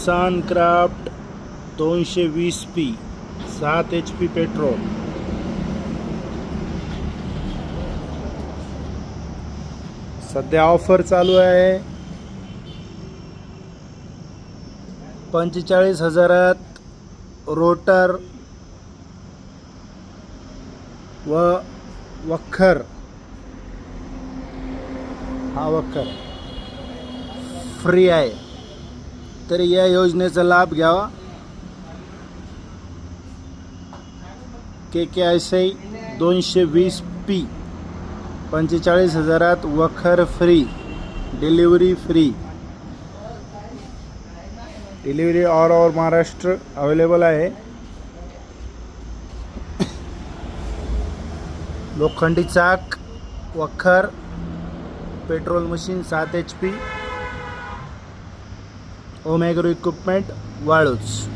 Nissan craft दोनशे वीस P सात एच पी पेट्रोल. सध्या ऑफर चालू आहे. पंचेचाळीस हजारात रोटर व वखर. हा वखर. फ्री आहे. तर या योजनेचा लाभ घ्यावा. के के आय सी दोनशे वीस पी. पंचेचाळीस हजारात वखर free. Delivery free. Delivery all over Maharashtra available आहे. लोखंडी चाक वखर पेट्रोल मशीन सात एच पी ओमॅग्रो इक्विपमेंट वाळूच.